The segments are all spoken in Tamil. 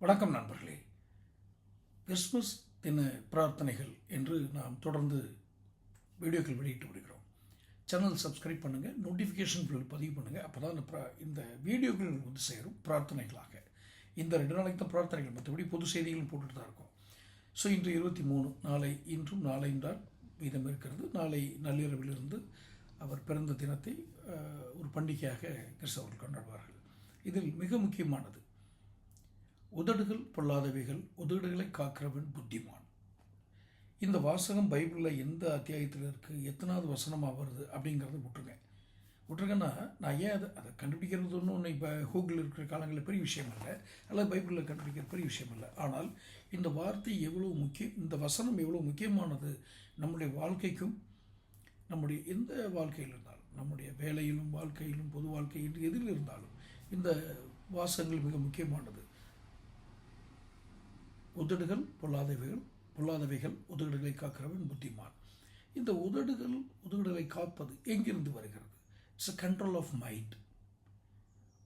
வணக்கம் நண்பர்களே. கிறிஸ்மஸ் தின பிரார்த்தனைகள் என்று நாம் தொடர்ந்து வீடியோக்கள் வெளியிட்டு வருகிறோம். சேனல் சப்ஸ்கிரைப் பண்ணுங்கள் நோட்டிஃபிகேஷன் பில் பதிவு பண்ணுங்கள் அப்போ தான் இந்த ப்ரா- இந்த வீடியோக்கள் வந்து சேரும் பிரார்த்தனைகளாக. இந்த ரெண்டு நாளைக்கு தான் பிரார்த்தனைகள் மற்றபடி பொது செய்திகளும் போட்டுட்டு தான் இருக்கும். ஸோ இன்று இருபத்தி மூணு நாளை இன்றும் நாளையும் தான் மீதம் இருக்கிறது. நாளை நள்ளிரவிலிருந்து அவர் பிறந்த தினத்தை ஒரு பண்டிகையாக கிறிஸ்தவர்கள் கொண்டாடுவார்கள். இதில் மிக முக்கியமானது உதடுகள் பொல்லாதவைகள் உதடுகளை காக்கிறவன் புத்திமான். இந்த வாசகம் பைபிளில் எந்த அத்தியாயத்தில் இருக்குது எத்தனாவது வசனமாக வருது அப்படிங்கிறத விட்டுருங்க. விட்டுருங்கன்னா நான் ஏன் அதை அதை கண்டுபிடிக்கிறது ஒன்றும் ஒன்று இப்போ கூகுளில் இருக்கிற காலங்களில் பெரிய விஷயம் இல்லை அல்லது பைபிளில் கண்டுபிடிக்கிற பெரிய விஷயம் இல்லை ஆனால் இந்த வார்த்தை எவ்வளோ முக்கியம் இந்த வசனம் எவ்வளோ முக்கியமானது நம்முடைய வாழ்க்கைக்கும் நம்முடைய எந்த வாழ்க்கையில் இருந்தாலும் நம்முடைய வேலையிலும் வாழ்க்கையிலும் பொது வாழ்க்கையிலும் எதில் இருந்தாலும் இந்த வாசகங்கள் மிக முக்கியமானது. உதடுகள் பொல்லாதவைகள் பொல்லாதவைகள் உதடுகளை காக்கிறவன் புத்திமான். இந்த உதடுகள் உதடுகளை காப்பது எங்கிருந்து வருகிறது? It's a control of mind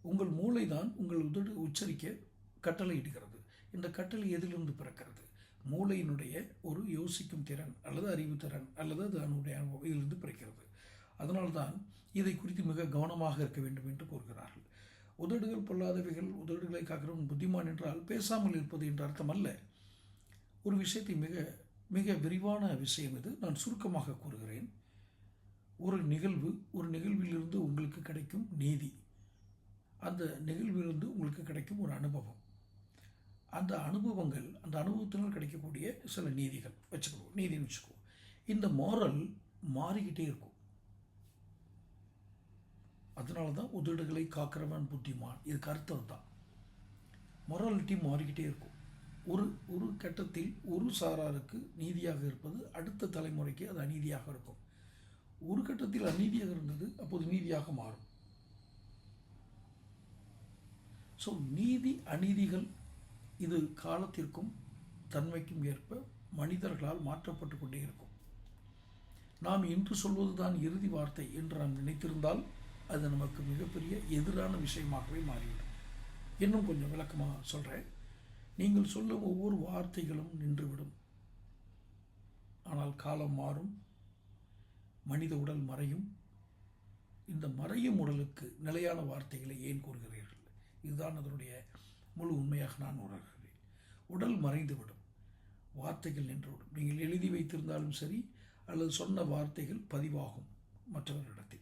உங்கள் மூளை தான் உங்கள் உதடு உச்சரிக்க கட்டளை இடுகிறது இந்த கட்டளை எதிலிருந்து பிறக்கிறது? மூளையினுடைய ஒரு யோசிக்கும் திறன் அல்லது அறிவு திறன் அல்லது அது அதனுடைய இதிலிருந்து பிறக்கிறது. அதனால்தான் இதை குறித்து மிக கவனமாக இருக்க வேண்டும் என்று கூறுகிறார்கள். உதடுகள் பொல்லாதவைகள் உதடுகளை காக்கிறவன் புத்திமான் என்றால் பேசாமல் இருப்பது என்ற அர்த்தம் அல்ல ஒரு விஷயத்தை மிக மிக விரிவான விஷயம் இது. நான் சுருக்கமாக கூறுகிறேன். ஒரு நிகழ்வு ஒரு நிகழ்விலிருந்து உங்களுக்கு கிடைக்கும் நீதி. அந்த நிகழ்விலிருந்து உங்களுக்கு கிடைக்கும் ஒரு அனுபவம். அந்த அனுபவங்கள் அந்த அனுபவத்தினால் கிடைக்கக்கூடிய சில நீதிகள். வச்சுக்குவோம் நீதின்னு வச்சுக்குவோம் இந்த மாரல் மாறிக்கிட்டே இருக்கும். அதனால தான் உதடுகளை காக்கிறவன் புத்திமான். இதுக்கு அர்த்தம் தான் மொராலிட்டி மாறிக்கிட்டே இருக்கும். ஒரு ஒரு கட்டத்தில் ஒரு சாராருக்கு நீதியாக இருப்பது அடுத்த தலைமுறைக்கு அது அநீதியாக இருக்கும். ஒரு கட்டத்தில் அநீதியாக இருந்தது அப்போது நீதியாக மாறும். ஸோ நீதி அநீதிகள் இது காலத்திற்கும் தன்மைக்கும் ஏற்ப மனிதர்களால் மாற்றப்பட்டு கொண்டே இருக்கும். நாம் இன்று சொல்வதுதான் இறுதி வார்த்தை என்று நாம் நினைத்திருந்தால் அது நமக்கு மிகப்பெரிய எதிரான விஷயமாகவே மாறிவிடும். இன்னும் கொஞ்சம் விளக்கமாக சொல்கிறேன் நீங்கள் சொல்லும் ஒவ்வொரு வார்த்தைகளும் நின்றுவிடும். ஆனால் காலம் மாறும் மனித உடல் மறையும். இந்த மறையும் உடலுக்கு நிலையான வார்த்தைகளை ஏன் கூறுகிறீர்கள்? இதுதான் அதனுடைய முழு உண்மையாக நான் உணர்கிறேன். உடல் மறைந்துவிடும் வார்த்தைகள் நின்றுவிடும். நீங்கள் எழுதி வைத்திருந்தாலும் சரி அல்லது சொன்ன வார்த்தைகள் பதிவாகும் மற்றவர்களிடத்தில்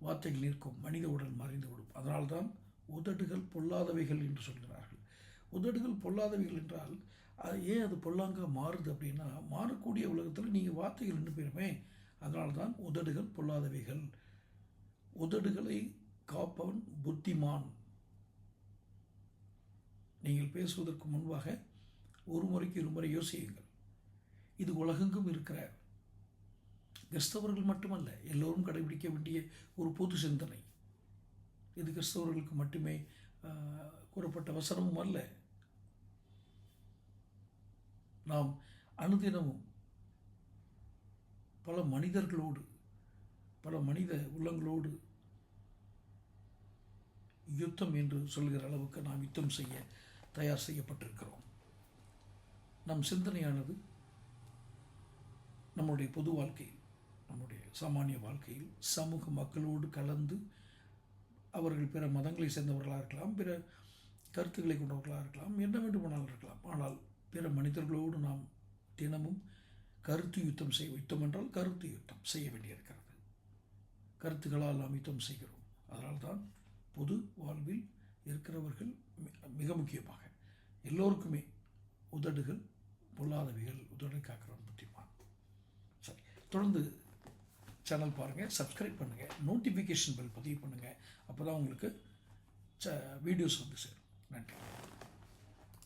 வார்த்தைகள் நிற்கும் மனித உடல் மறைந்துவிடும் அதனால்தான் உதடுகள் பொல்லாதவைகள் என்று சொல்கிறார்கள். உதடுகள் பொல்லாதவைகள் என்றால் அது ஏன் அது பொல்லாங்காக மாறுது அப்படின்னா மாறக்கூடிய உலகத்தில் நீங்கள் வார்த்தைகள் நின்று போயிருமே அதனால தான் உதடுகள் பொல்லாதவைகள். உதடுகளை காப்பவன் புத்திமான். நீங்கள் பேசுவதற்கு முன்பாக ஒரு முறைக்கு இருமுறை யோசியுங்கள். இது உலகெங்கும் இருக்கிற கிறிஸ்தவர்கள் மட்டுமல்ல எல்லோரும் கடைபிடிக்க வேண்டிய ஒரு பொது சிந்தனை. இது கிறிஸ்தவர்களுக்கு மட்டுமே கூறப்பட்ட வசனமும் அல்ல. நாம் அனுதினமும் பல மனிதர்களோடு பல மனித உள்ளங்களோடு யுத்தம் என்று சொல்கிற அளவுக்கு நாம் யுத்தம் செய்ய தயார் செய்யப்பட்டிருக்கிறோம். நம் சிந்தனையானது நம்முடைய பொது வாழ்க்கையில் நம்முடைய சாமானிய வாழ்க்கையில் சமூக மக்களோடு கலந்து அவர்கள் பிற மதங்களை சேர்ந்தவர்களாக இருக்கலாம் பிற கருத்துக்களை கொண்டவர்களாக இருக்கலாம் என்ன வேண்டுமானாலும் இருக்கலாம். ஆனால் பிற மனிதர்களோடு நாம் தினமும் கருத்து யுத்தம் செய்ய யுத்தம் என்றால் கருத்து யுத்தம் செய்ய வேண்டியிருக்கிறது. கருத்துக்களால் நாம் யுத்தம் செய்கிறோம். அதனால்தான் பொது வாழ்வில் இருக்கிறவர்கள் மிக முக்கியமாக எல்லோருக்குமே உதடுகள் பொல்லாதவைகள் உதடை காக்கிறவன் புத்திமான் சரி தொடர்ந்து சேனல் பாருங்கள் சப்ஸ்கிரைப் பண்ணுங்கள் நோட்டிஃபிகேஷன் பெல் பதிவு பண்ணுங்கள் அப்போ தான் உங்களுக்கு ச வீடியோஸ் வந்து சேரும். நன்றி.